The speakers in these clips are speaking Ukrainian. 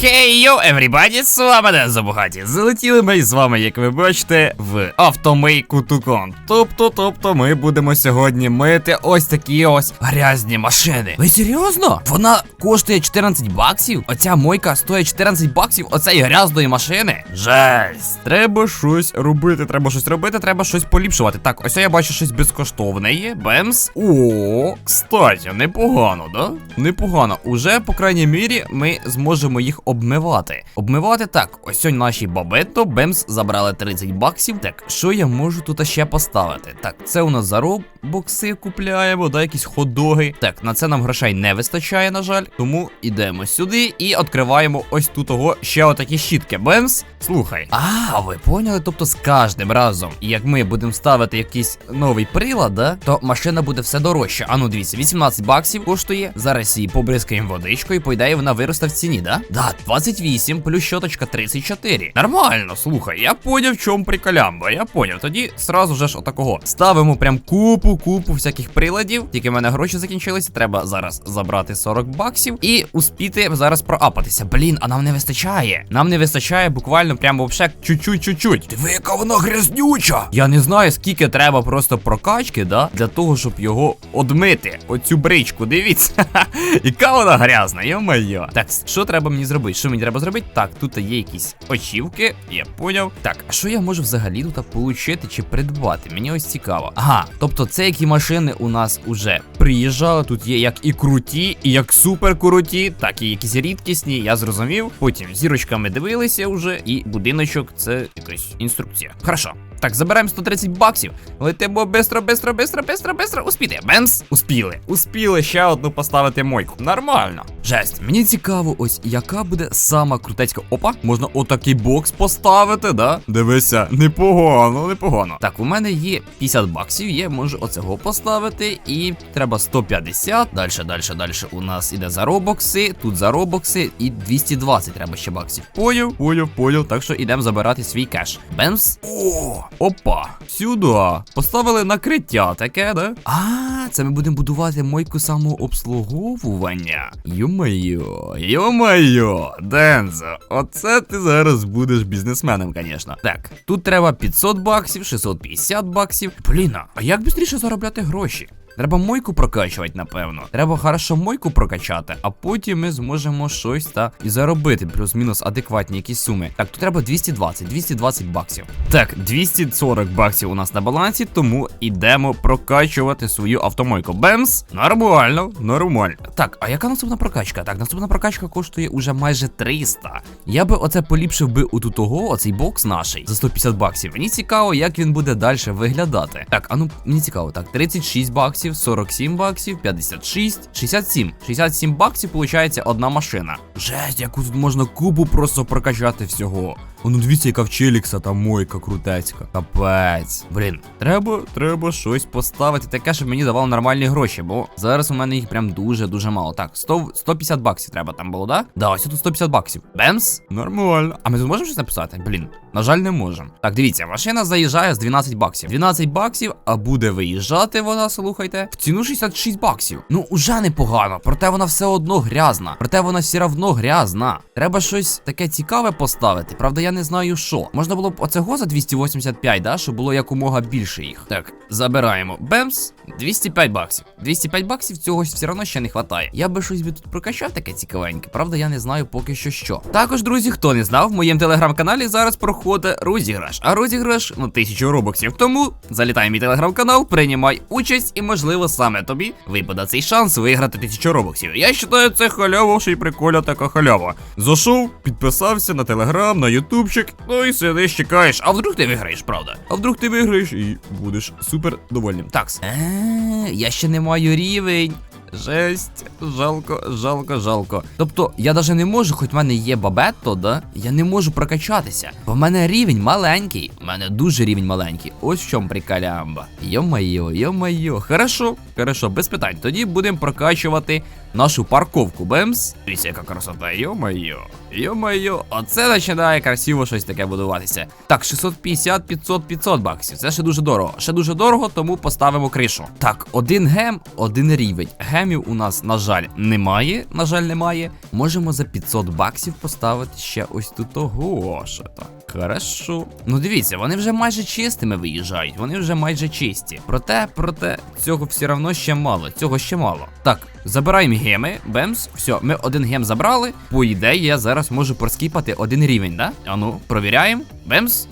Хей, йо, everybody, з вами не забугаті. Залетіли ми з вами, як ви бачите, в автомийку Тукон. Тобто, тобто, ми будемо сьогодні мити ось такі ось грязні машини. Ви серйозно? Вона коштує 14 баксів? Оця мойка стоїть 14 баксів оцеї грязної машини? Жесть. Треба щось робити, треба щось робити, треба щось поліпшувати. Так, ось я бачу щось безкоштовне є. Бемс. О, кстати, непогано, да? Непогано. Уже, по крайній мірі, ми зможемо їх обмивати. Обмивати так, ось сьогодні наші бабетто, Бемс забрали 30 баксів. Так, що я можу тут ще поставити? Так, це у нас заробокси купляємо, да, якісь хот-доги. Так, на це нам грошей не вистачає, на жаль. Тому ідемо сюди і відкриваємо ось тут того ще отакі щітки. Бемс. Слухай. А, ви поняли? Тобто з кожним разом, як ми будемо ставити якийсь новий прилад, да, то машина буде все дорожча. А ну дивіться, 18 баксів коштує. Зараз її побризкаємо водичкою, по ідеї вона виросте в ціні, да? Да, 28 плюс щоточка 34. Нормально, слухай, я поняв, в чому приколямба. Я поняв. Тоді сразу же ж отакого. Ставимо прям купу, купу всяких приладів. Тільки в мене гроші закінчилися. Треба зараз забрати 40 баксів і успіти зараз проапатися. Блін, а нам не вистачає. Нам не вистачає буквально прямо вообще чуть-чуть, чуть-чуть. Диви, яка вона грязнюча. Я не знаю, скільки треба просто прокачки, да, для того, щоб його одмити. Оцю бричку, дивіться. Яка вона грязна, йо-моє. Так, що треба мені зробити? Що мені треба зробити? Так, тут є якісь очівки, я поняв. Так, а що я можу взагалі тут получити чи придбати? Мені ось цікаво. Ага, тобто це які машини у нас уже приїжджали. Тут є як і круті, і як супер круті, так і якісь рідкісні, я зрозумів. Потім зірочками дивилися вже, і будиночок це якась інструкція. Хорошо. Так, забираємо 130 баксів. Летимо бистро, бистро, бистро, бистро, бистро. Успіти. Бенс. Успіли. Успіли ще одну поставити мойку. Нормально. Жесть. Мені цікаво, ось яка буде сама крутецька. Опа, можна отакий бокс поставити, да? Дивися, непогано, непогано. Так, у мене є 50 баксів, є, можу оцього поставити. І треба 150. Далі, далі, далі. У нас іде за робокси. Тут за робокси. І 220 треба ще баксів. Поняв, поняв, поняв. Так що йдемо забирати свій кеш. Бенс. О! Опа, сюди. Поставили накриття таке, да? А, це ми будемо будувати мойку самообслуговування. Йо-майо, йо-майо, Дензо, оце ти зараз будеш бізнесменом, звісно. Так, тут треба 500 баксів, 650 баксів. Блін, а як швидше заробляти гроші? Треба мойку прокачувати, напевно. Треба хорошо мойку прокачати, а потім ми зможемо щось та і заробити, плюс-мінус адекватні якісь суми. Так, тут треба 220, 220 баксів. Так, 240 баксів у нас на балансі, тому ідемо прокачувати свою автомойку. Бемс! Нормально, нормально. Так, а яка наступна прокачка? Так, наступна прокачка коштує уже майже 300. Я би оце поліпшив би у того, оцей бокс наший за 150 баксів. Мені цікаво, як він буде далі виглядати. Так, а ну мені цікаво, так, 36 баксів, 47 баксів, 56, 67. 67 баксів, виходить, одна машина. Жесть, яку тут можна кубу просто прокачати всього. О, ну дивіться, яка в Челікса там мойка крутецька. Капець. Блін, треба, треба щось поставити таке, щоб мені давало нормальні гроші, бо зараз у мене їх прям дуже-дуже мало. Так, 100, 150 баксів треба там було, да? Да, ось тут 150 баксів. Бемс? Нормально. А ми тут можемо щось написати? Блін, на жаль, не можемо. Так, дивіться, машина заїжджає з 12 баксів. 12 баксів, а буде виїжджати вона, слухайте, в ціну 66 баксів. Ну, уже непогано, проте вона все одно грязна. Проте вона все одно грязна. Треба щось таке цікаве поставити. Правда, я не знаю що. Можна було б оцього за 285, да, щоб було якомога більше їх. Так, забираємо. Бемс, 205 баксів. 205 баксів цього все одно ще не вистачає. Я би щось би тут прокачав таке цікавеньке. Правда, я не знаю поки що що. Також, друзі, хто не знав, в моєму телеграм-каналі зараз проходить розіграш. А розіграш на 1000 робоксів. Тому залітай мій телеграм-канал, приймай участь, і можливо саме тобі випаде цей шанс виграти 1000 робоксів. Я вважаю, це халява, що й приколя така халява. Зайшов, підписався на телеграм, на ютубчик, ну і сидиш, чекаєш. А вдруг ти виграєш, правда? А вдруг ти виграєш і будеш супер довольним. Такс. Е, я ще не маю рівень. Жесть, жалко, жалко, жалко. Тобто, я навіть не можу, хоч в мене є бабетто, да? Я не можу прокачатися. Бо в мене рівень маленький. У мене дуже рівень маленький. Ось в чому прикалямба. Йо-майо, йо-майо. Хорошо, хорошо, без питань. Тоді будемо прокачувати нашу парковку. Бемс. Дивіться, яка красота, йо-майо. Йо-майо, оце починає красиво щось таке будуватися. Так, 650, 500, 500 баксів. Це ще дуже дорого. Ще дуже дорого, тому поставимо кришу. Так, один гем, один рівень. Гемів у нас, на жаль, немає. На жаль, немає. Можемо за 500 баксів поставити ще ось тут того. Що то. Хорошо. Ну дивіться, вони вже майже чистими виїжджають. Вони вже майже чисті. Проте, проте, цього все одно ще мало. Цього ще мало. Так, забираємо геми. Бемс. Все, ми один гем забрали. По ідеї, я зараз можу проскіпати один рівень, да? Ану, провіряємо. Бемс.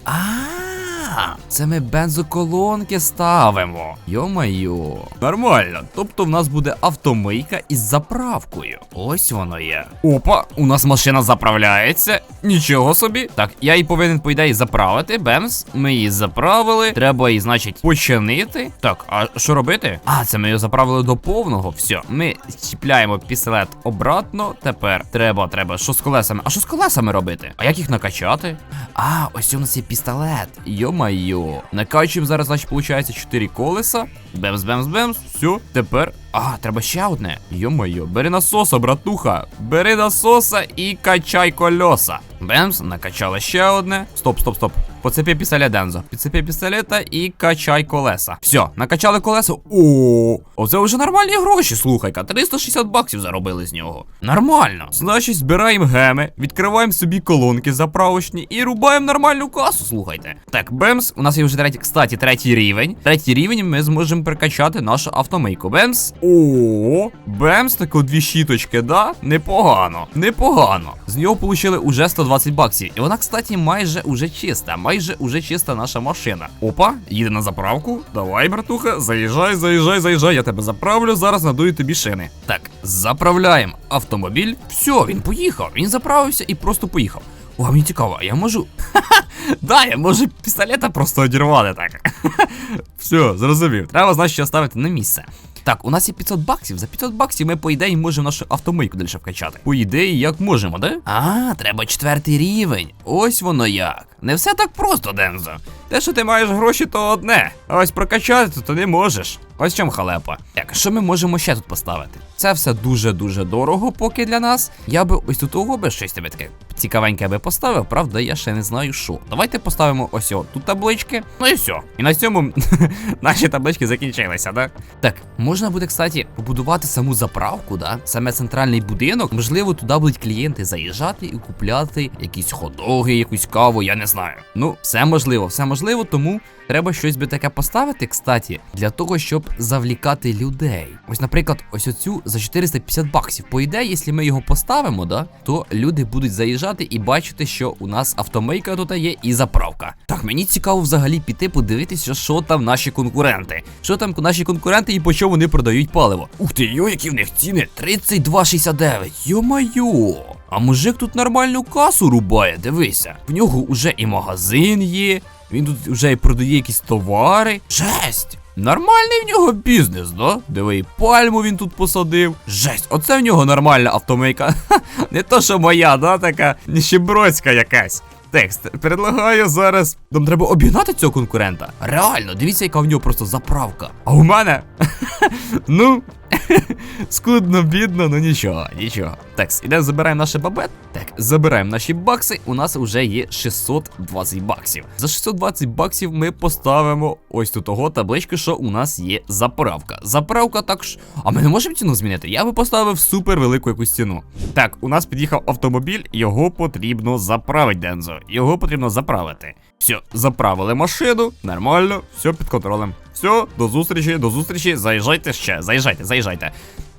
Це ми бензоколонки ставимо. Йо-майо. Нормально. Тобто в нас буде автомийка із заправкою. Ось воно є. Опа, у нас машина заправляється. Нічого собі. Так, я її повинен, по ідеї, заправити. Бемс. Ми її заправили. Треба її, значить, починити. Так, а що робити? А, це ми її заправили до повного. Все, ми чіпляємо пістолет обратно. Тепер треба, треба. Що з колесами? А що з колесами робити? А як їх накачати? А, ось у нас є пістолет. Йо-майо. Накачуємо зараз, значить, виходить 4 колеса. Бемс, бемс, бемс. Все, тепер. А, треба ще одне. Йо-майо, бери насоса, братуха. Бери насоса і качай кольоса. Бемс, накачали ще одне. Стоп, стоп, стоп. Поцепи пістолет, Дензо. Підцепи пістолета і качай колеса. Все, накачали колеса. О, оце вже нормальні гроші, слухай-ка. 360 баксів заробили з нього. Нормально. Значить, збираємо геми, відкриваємо собі колонки заправочні і рубаємо нормальну касу, слухайте. Так, Бемс, у нас є вже третій, кстати, третій рівень. Третій рівень ми зможемо прикачати нашу автомийку. Бемс. О, Бемс, тако дві щіточки, да? Непогано, непогано. З нього получили уже 120 баксів. І вона, кстати, майже уже чиста. Майже уже чиста наша машина. Опа, їде на заправку. Давай, братуха, заїжджай, заїжджай, заїжджай. Я тебе заправлю, зараз надую тобі шини. Так, заправляємо автомобіль. Все, він поїхав. Він заправився і просто поїхав. О, мені цікаво, я можу. Да, я можу пістолета просто одірвати так. Все, зрозумів. Треба, значить, ставити на місце. Так, у нас є 500 баксів. За 500 баксів ми, по ідеї, можемо нашу автомийку далі вкачати. По ідеї, як можемо, да? А, треба четвертий рівень. Ось воно як. Не все так просто, Дензо. Те, що ти маєш гроші, то одне. А ось прокачати, то не можеш. Ось чому халепа. Так, що ми можемо ще тут поставити? Це все дуже-дуже дорого, поки для нас. Я би ось тут того би щось тебе таке цікавеньке би поставив, правда, я ще не знаю що. Давайте поставимо ось о, тут таблички. Ну і все. І на цьому наші таблички закінчилися, да? Так, можна буде, кстати, побудувати саму заправку, да? Саме центральний будинок. Можливо, туди будуть клієнти заїжджати і купляти якісь ходоги, якусь каву, я не знаю. Ну, все можливо, все можливо, тому треба щось би таке поставити, кстати, для того, щоб завлікати людей. Ось, наприклад, ось оцю за 450 баксів. По ідеї, якщо ми його поставимо, да, то люди будуть заїжджати і бачити, що у нас автомийка тут є і заправка. Так, мені цікаво взагалі піти подивитися, що там наші конкуренти. Що там наші конкуренти і по чому вони продають паливо. Ух ти, йо, які в них ціни! 32,69. Йо-майо! А мужик тут нормальну касу рубає, дивися. В нього уже і магазин є, він тут вже і продає якісь товари. Жесть! Нормальний в нього бізнес, да? Диви, і пальму він тут посадив. Жесть, оце в нього нормальна автомийка. Ха, не то, що моя, да, така ніщебродська якась. Текст, предлагаю зараз. Нам треба обігнати цього конкурента. Реально, дивіться, яка в нього просто заправка. А у мене. ну. Скудно, бідно, ну нічого, нічого. Так, ідемо забираємо наше бабет. Так, забираємо наші бакси. У нас вже є 620 баксів. За 620 баксів ми поставимо ось тут того табличку, що у нас є заправка. Заправка також. А ми не можемо ціну змінити? Я би поставив супер велику якусь ціну. Так, у нас під'їхав автомобіль, його потрібно заправити, Дензо. Його потрібно заправити. Все, заправили машину, нормально, все під контролем. Все, до зустрічі, до зустрічі. Заїжджайте ще, заїжджайте, заїжджайте.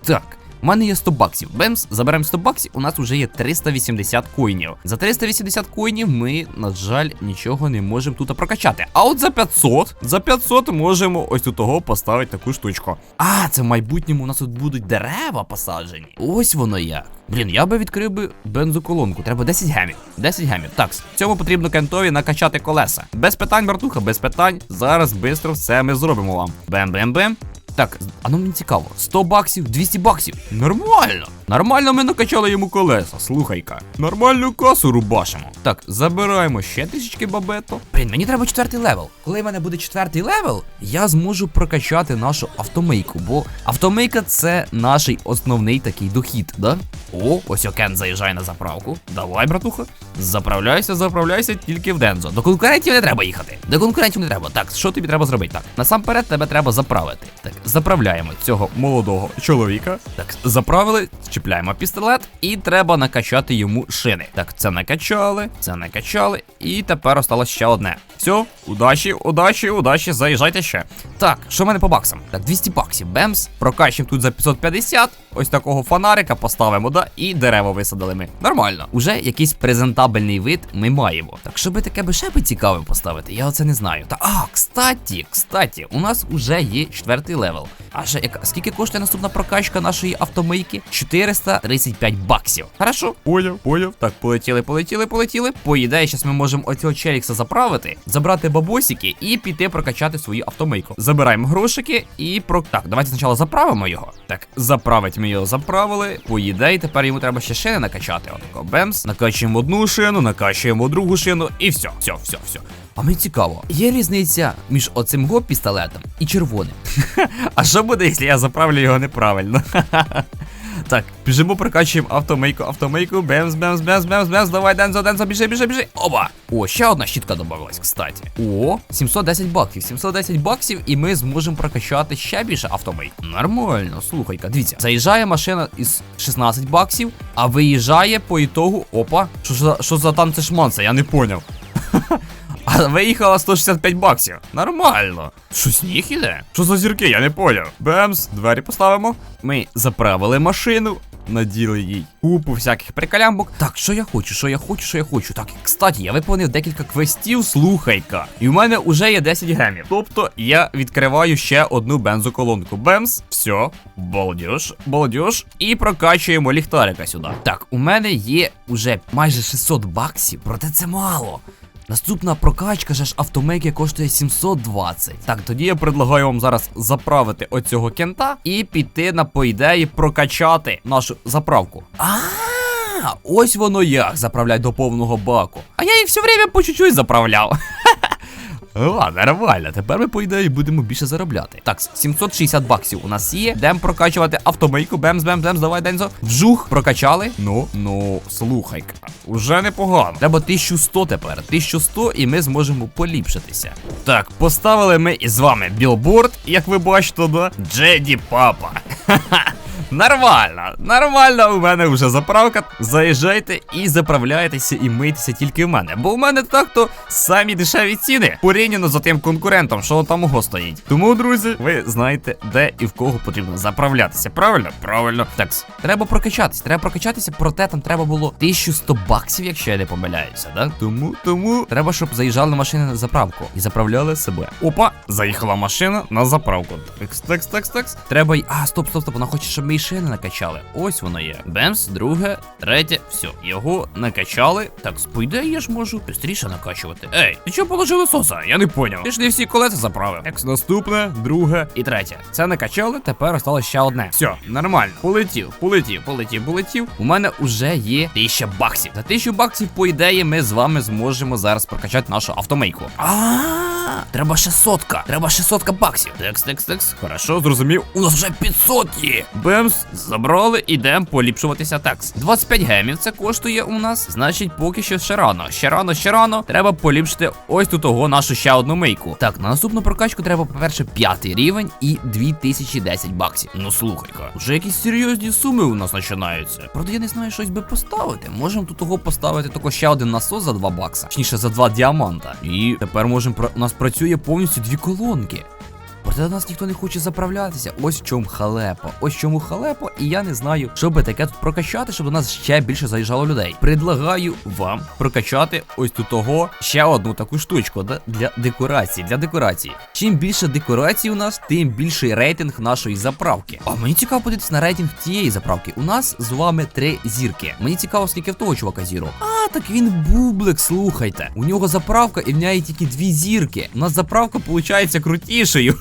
Так. У мене є 100 баксів. Бемс, заберемо 100 баксів, у нас вже є 380 коїнів. За 380 коїнів ми, на жаль, нічого не можемо тут прокачати. А от за 500, за 500 можемо ось тут того поставити таку штучку. А, це в майбутньому у нас тут будуть дерева посаджені. Ось воно як. Блін, я би відкрив би бензоколонку. Треба 10 гемів. 10 гемів. Так, цьому потрібно кентові накачати колеса. Без питань, братуха, без питань. Зараз швидко все ми зробимо вам. Бем-бем-бем. Так, а ну мені цікаво. 100 баксів, 200 баксів. Нормально. Нормально ми накачали йому колеса, слухай-ка. Нормальну касу рубашимо. Так, забираємо ще трішечки бабето. Блін, мені треба четвертий левел. Коли в мене буде четвертий левел, я зможу прокачати нашу автомийку, бо автомийка це наш основний такий дохід, да? О, ось Окен заїжджає на заправку. Давай, братуха. Заправляйся, заправляйся тільки в Дензо. До конкурентів не треба їхати. До конкурентів не треба. Так, що тобі треба зробити? Так, насамперед тебе треба заправити. Так, заправляємо цього молодого чоловіка. Так, заправили, чіпляємо пістолет, і треба накачати йому шини. Так, це накачали, це накачали, і тепер осталось ще одне. Все, удачі, удачі, удачі, заїжджайте ще. Так, що в мене по баксам? Так, 200 баксів. Бемс. Прокачуємо тут за 550. Ось такого фонарика поставимо, да, і дерева висадили ми. Нормально. Уже якийсь презентабельний вид ми маємо. Так, щоб таке би ще би цікаве поставити, я оце не знаю. Та а, кстаті, кстаті, у нас уже є четвертий левел. А ще яка скільки коштує наступна прокачка нашої автомийки? 435 баксів. Хорошо, поняв, поняв. Так, полетіли, полетіли, полетіли. По ідеї, зараз ми можемо оцього челікса заправити, забрати бабосики і піти прокачати свою автомийку. Забираємо грошики і про. Так, давайте спочатку заправимо його. Так, заправить ми його заправили. По ідеї, тепер йому треба ще шини накачати. Отако бемс. Накачуємо одну шину, накачуємо другу шину, і все, все, все, все. А мені цікаво, є різниця між оцим го пістолетом і червоним. А що буде, якщо я заправлю його неправильно? Так, біжимо, прокачуємо автомийку, автомийку, бемс, бемс, бемс, бемс, бемс, давай, Дензо, Дензо, біжи, біжи, біжи. Оба! О, ще одна щітка додавалась, кстати. О, 710 баксів, 710 баксів, і ми зможемо прокачати ще більше автомийк. Нормально, слухай-ка, дивіться. Заїжджає машина із 16 баксів, а виїжджає по ітогу. Опа, що за що за танцешманце, я не поняв. А виїхала 165 баксів. Нормально. Що сніг іде? Що за зірки? Я не поняв. Бемс, двері поставимо. Ми заправили машину, наділи їй купу всяких приколямбок. Так, що я хочу, що я хочу, що я хочу. Так, кстати, я виповнив декілька квестів, слухай-ка. І в мене вже є 10 гемів. Тобто я відкриваю ще одну бензоколонку. Бемс, все, балдеж, балдеж. І прокачуємо ліхтарика сюди. Так, у мене є уже майже 600 баксів, проте це мало. Наступна прокачка же ж автомейки коштує 720. Так, тоді я предлагаю вам зараз заправити оцього кента і піти на по ідеї прокачати нашу заправку. А, ось воно як заправлять до повного баку. А я їх все время по чуть-чуть заправляв. Ладно, нормально. Тепер ми по ідеї будемо більше заробляти. Так, 760 баксів у нас є. Йдемо прокачувати автомийку. Бемс, бемс, бемс, давай, Дензо. Вжух, прокачали. Ну, ну, слухай-ка. Уже непогано. Треба 1100 тепер. 1100 і ми зможемо поліпшитися. Так, поставили ми із вами білборд, як ви бачите, да? Джеді Папа. Ха-ха. Нормально, нормально, у мене вже заправка. Заїжджайте і заправляйтеся і мийтеся тільки в мене. Бо в мене так-то самі дешеві ціни порівняно з тим конкурентом, що там уго стоїть. Тому, друзі, ви знаєте, де і в кого потрібно заправлятися. Правильно? Правильно. Так, треба прокачатись, треба прокачатися, проте там треба було 1100 баксів, якщо я не помиляюся, да? Тому, тому треба, щоб заїжджали машини на заправку і заправляли себе. Опа, заїхала машина на заправку. Текс, текс, текс, текс. Треба й. А, стоп, стоп, стоп, вона хоче, щоб ми і шини накачали. Ось воно є. Бемс, друге, третє, все. Його накачали. Так, спойде, я ж можу швидше накачувати. Ей, ти чого положили соса? Я не поняв. Ти ж не всі колеса заправив. Так, наступне, друге і третє. Це накачали, тепер осталось ще одне. Все, нормально. Полетів, полетів, полетів, полетів. У мене уже є 1000 баксів. За 1000 баксів, по ідеї, ми з вами зможемо зараз прокачати нашу автомийку. Треба ще сотка. Треба ще сотка баксів. Текс, текс, текс. Хорошо, зрозумів. У нас вже 500 є. Бемс, забрали, ідемо поліпшуватися текс. 25 гемів це коштує у нас. Значить, поки що ще рано. Ще рано, ще рано. Треба поліпшити ось тут того нашу ще одну мийку. Так, на наступну прокачку треба, по-перше, п'ятий рівень і 2010 баксів. Ну слухай-ка, вже якісь серйозні суми у нас починаються. Правда, я не знаю, щось би поставити. Можемо тут того поставити тако ще один насос за 2 бакса. Точніше, за 2 діаманта. І тепер можемо про нас працює повністю дві колонки. Проте до нас ніхто не хоче заправлятися. Ось в чому халепа. Ось в чому халепа, і я не знаю, що би таке тут прокачати, щоб до нас ще більше заїжджало людей. Предлагаю вам прокачати ось тут того ще одну таку штучку да? для декорації. Для декорації. Чим більше декорацій у нас, тим більший рейтинг нашої заправки. А мені цікаво подивитися на рейтинг тієї заправки. У нас з вами три зірки. Мені цікаво, скільки в того чувака зірок. А, так він бублик, слухайте. У нього заправка і в неї тільки дві зірки. У нас заправка виходить крутішою.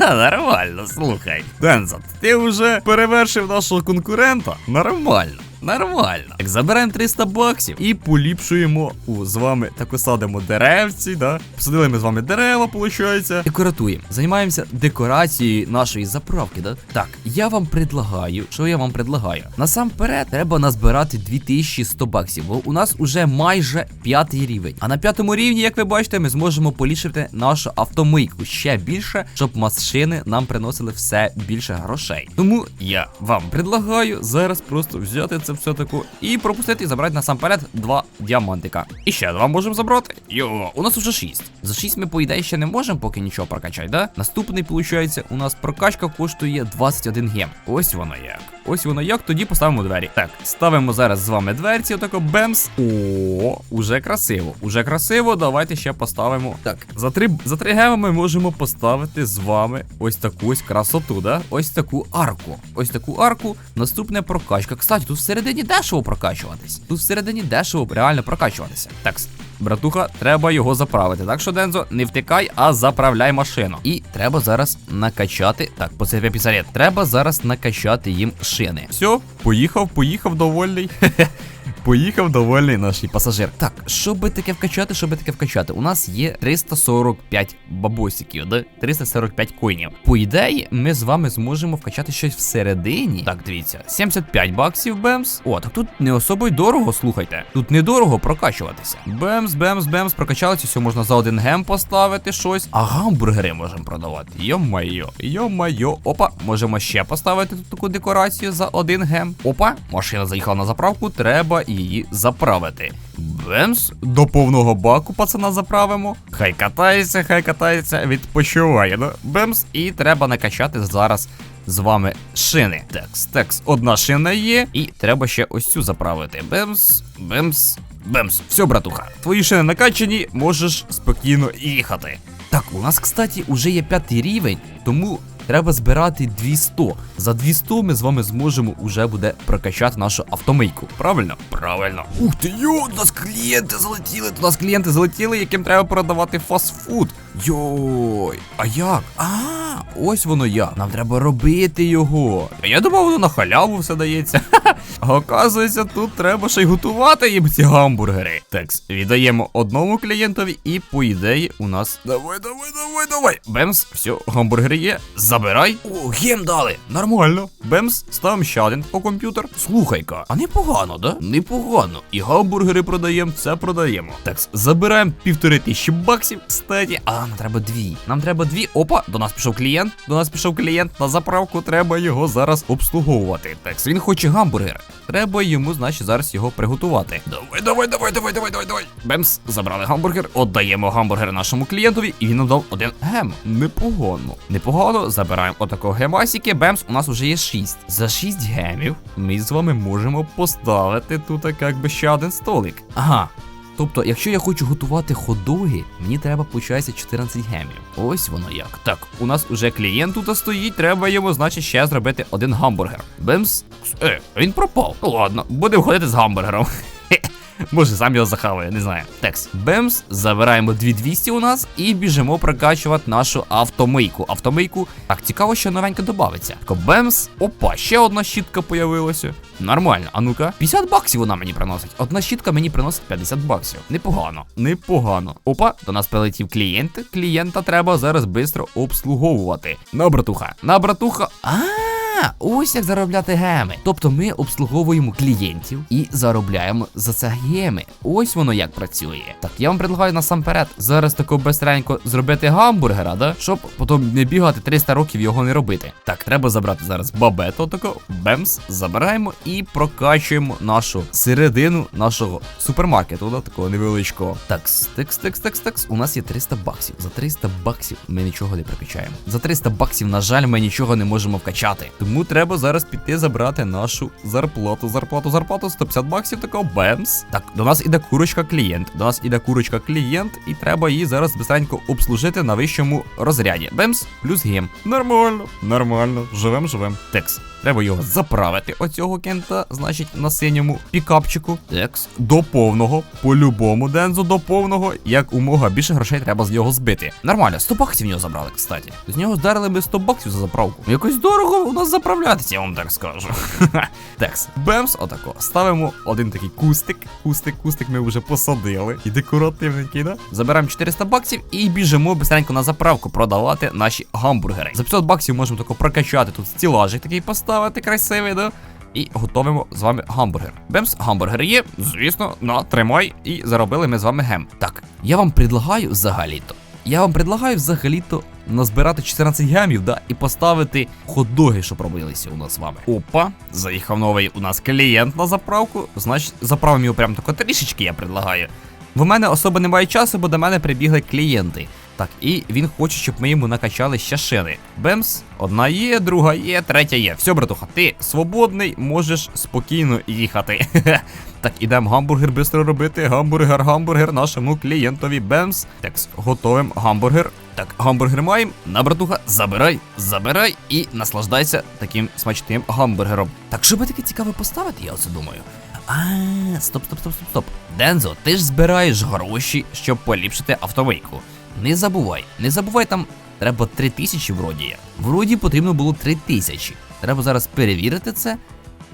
Нормально, слухай. Дензат, ти вже перевершив нашого конкурента? Нормально. Нормально. Так, забираємо 300 баксів і поліпшуємо у з вами так садимо деревці, да? Посадили ми з вами дерева, виходить. Декоратуємо. Займаємося декорацією нашої заправки, да? Так, я вам предлагаю, що я вам предлагаю? Насамперед, треба назбирати 2100 баксів, бо у нас уже майже п'ятий рівень. А на п'ятому рівні, як ви бачите, ми зможемо поліпшити нашу автомийку ще більше, щоб машини нам приносили все більше грошей. Тому я вам предлагаю зараз просто взяти це все таку і пропустити і забрати насамперед два діамантика. І ще два можемо забрати. Йо, у нас уже шість. За шість ми, по ідеї, ще не можемо поки нічого прокачати, да? Наступний, виходить, у нас прокачка коштує 21 гем. Ось воно як. Ось воно як, тоді поставимо двері. Так, ставимо зараз з вами дверці, отако бемс. О, уже красиво. Уже красиво. Давайте ще поставимо. Так, за три за три геми ми можемо поставити з вами ось таку ось красоту, да? Ось таку арку. Ось таку арку. Наступна прокачка. Кстати, тут всередині дешево прокачуватись. Тут всередині дешево реально прокачуватися. Так, братуха, треба його заправити. Так що, Дензо, не втикай, а заправляй машину. І треба зараз накачати. Так, по цепі пістолет. Треба зараз накачати їм шини. Все, поїхав, поїхав довольний. Поїхав довольний наш пасажир. Так, що би таке вкачати, що би таке вкачати? У нас є 345 бабосиків, да? 345 коїнів. По ідеї, ми з вами зможемо вкачати щось всередині. Так, дивіться, 75 баксів бемс. О, так тут не особо й дорого, слухайте. Тут недорого прокачуватися. Бемс, бемс, бемс, прокачалися, все можна за один гем поставити щось. А гамбургери можемо продавати. Йо-майо, йо-майо. Опа, можемо ще поставити тут таку декорацію за один гем. Опа, машина заїхала на заправку, треба її заправити. Бемс, до повного баку пацана заправимо. Хай катається, хай катається, відпочиває. Ну, бемс, і треба накачати зараз з вами шини. Текс, текс, одна шина є, і треба ще ось цю заправити. Бемс, бемс, бемс. Все, братуха, твої шини накачані, можеш спокійно їхати. Так, у нас, кстати, уже є п'ятий рівень, тому треба збирати 200. За 200 ми з вами зможемо уже буде прокачати нашу автомийку. Правильно? Правильно. Ух ти, йо, у нас клієнти залетіли. У нас клієнти залетіли, яким треба продавати фастфуд. Йой, а як? А, ось воно як. Нам треба робити його. Я думав, воно на халяву все дається. А оказується, тут треба ще й готувати їм ці гамбургери. Текс, віддаємо одному клієнтові, і по ідеї у нас. Давай, давай, давай, давай. Бемс, все, гамбургери є. Забирай. О, гем дали. Нормально. Бемс, ставимо ще один по комп'ютер. Слухай-ка, а непогано, да? Непогано. І гамбургери продаємо, це продаємо. Текс, забираємо півтори тисячі баксів. Кстати, а нам треба дві. Нам треба дві. Опа, до нас пішов клієнт. До нас пішов клієнт на заправку. Треба його зараз обслуговувати. Текс, він хоче гамбургер. Треба йому, значить, зараз його приготувати. Давай, давай, давай, давай, давай, давай, давай. Бемс, забрали гамбургер, отдаємо гамбургер нашому клієнтові, і він нам дав один гем. Непогано. Непогано. Забираємо отакого гемасіки. Бемс, у нас вже є 6. За 6 гемів ми з вами можемо поставити тут як би ще один столик. Ага. Тобто, якщо я хочу готувати ходоги, мені треба, виходить, 14 гемів. Ось воно як. Так, у нас уже клієнт тут стоїть, треба йому, значить, ще зробити один гамбургер. Бемс. Е, він пропав. Ну ладно, будемо ходити з гамбургером. Може, сам його захаває, не знаю. Текс. Бемс, забираємо 2200 у нас і біжимо прокачувати нашу автомийку. Автомийку. Так, цікаво, що новеньке додається. Бемс. Опа, ще одна щітка появилася. Нормально, а ну-ка. 50 баксів вона мені приносить. Одна щітка мені приносить 50 баксів. Непогано, непогано. Опа, до нас прилетів клієнт. Клієнта треба зараз швидко обслуговувати. На братуха. На братуха. Ось як заробляти геми. Тобто ми обслуговуємо клієнтів і заробляємо за це геми. Ось воно як працює. Так, я вам предлагаю насамперед зараз тако бестренько зробити гамбургера, да? Щоб потім не бігати 300 років його не робити. Так, треба забрати зараз бабето, тако бемс, забираємо і прокачуємо нашу середину нашого супермаркету, да, такого невеличкого. Так, стекс, стекс, стекс, стекс. У нас є 300 баксів. За 300 баксів ми нічого не прокачаємо. За 300 баксів, на жаль, ми нічого не можемо вкачати. Тому треба зараз піти забрати нашу зарплату. Зарплату, зарплату 150 баксів, такого бемс. Так, до нас іде курочка клієнт. До нас іде курочка клієнт, і треба її зараз быстренько обслужити на вищому розряді. Бемс плюс гім. Нормально, нормально. Живем, живем. Текс. Треба його заправити, оцього кента, значить, на синьому пікапчику. Текс. До повного. По-любому, Дензо, до повного. Як умога більше грошей треба з нього збити. Нормально, 100 баксів в нього забрали, кстати. З нього здарили би 100 баксів за заправку. Якось дорого у нас заправлятися, я вам так скажу. Текс. Бемс, отако. Ставимо один такий кустик. Кустик, кустик ми вже посадили. І декоративненький, да? Забираємо 400 баксів і біжимо быстренько на заправку продавати наші гамбургери. За 500 баксів можемо тако прокачати тут стілажик такий поставити красивий, да? І готуємо з вами гамбургер. Бемс, гамбургер є, звісно, на тримай. І заробили ми з вами гем. Так, я вам предлагаю взагалі-то. Я вам предлагаю взагалі-то назбирати 14 гемів, да, і поставити хот-доги, щоб робилися у нас з вами. Опа, заїхав новий у нас клієнт на заправку. Значить, заправимо його прямо тако трішечки, я предлагаю. В мене особо немає часу, бо до мене прибігли клієнти. Так, і він хоче, щоб ми йому накачали ще шини. Бемс, одна є, друга є, третя є. Все, братуха, ти свободний, можеш спокійно їхати. так, ідемо гамбургер швидко робити. Гамбургер, гамбургер нашому клієнтові. Бемс. Так, готовим гамбургер. Так, гамбургер маємо. На, братуха, забирай, забирай і наслаждайся таким смачним гамбургером. Так, що би таке цікаве поставити, я оце думаю. А, стоп, стоп, стоп, стоп, стоп. Дензо, ти ж збираєш гроші, щоб поліпшити автомийку. Не забувай, не забувай там. Треба 3000 вроді є. Вроді потрібно було 3000. Треба зараз перевірити це.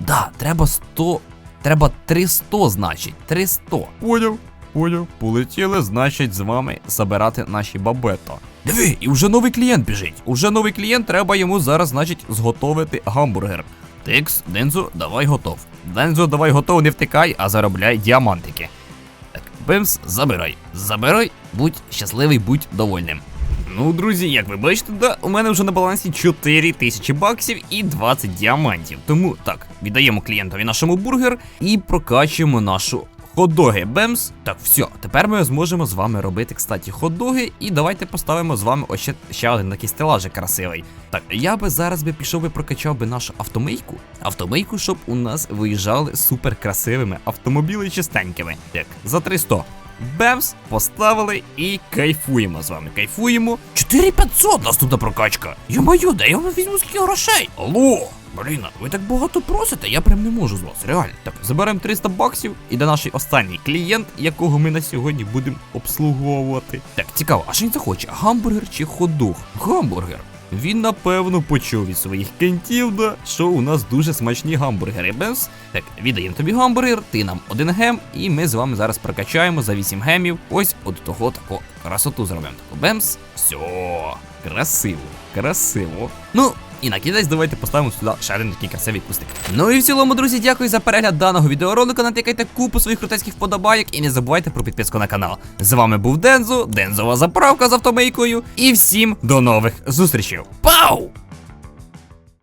Да, треба 100. Треба 300, значить. 300. Поняв, поняв. Полетіли, значить, з вами забирати наші бабето. Диви, і вже новий клієнт біжить. Уже новий клієнт, треба йому зараз, значить, зготовити гамбургер. Тикс, Дензо, давай готов. Дензо, давай готов, не втикай, а заробляй діамантики. Бимс, забирай. Забирай, будь щасливий, будь довольним. Ну, друзі, як ви бачите, да, у мене вже на балансі 4 тисячі баксів і 20 діамантів. Тому так, віддаємо клієнтові нашому бургер і прокачуємо нашу хот-доги. Бемс. Так, все, тепер ми зможемо з вами робити, кстати, хот-доги. І давайте поставимо з вами ось ще, ще один такий стелажик красивий. Так, я би зараз би пішов і прокачав би нашу автомийку. Автомийку, щоб у нас виїжджали супер красивими автомобіли чистенькими. Так, за 300. Бемс, поставили і кайфуємо з вами. Кайфуємо. 4500 наступна прокачка. Йо-моє, де я візьму скільки грошей? Алло! Блін, ви так багато просите, я прям не можу з вас, реально. Так, заберемо 300 баксів і де наш останній клієнт, якого ми на сьогодні будемо обслуговувати. Так, цікаво, а що він захоче? Гамбургер чи ходух? Гамбургер. Він напевно почув від своїх кентів, да, що у нас дуже смачні гамбургери. Бенс. Так, віддаємо тобі гамбургер, ти нам один гем, і ми з вами зараз прокачаємо за 8 гемів. Ось от того таку красоту зробимо. Таку бемс. Все, красиво, красиво. Ну. І на кінець давайте поставимо сюди ще один такий красивий кустик. Ну і в цілому, друзі, дякую за перегляд даного відеоролика. Натикайте купу своїх крутецьких вподобайок і не забувайте про підписку на канал. З вами був Дензо, Дензова заправка з автомийкою. І всім до нових зустрічей. Пау!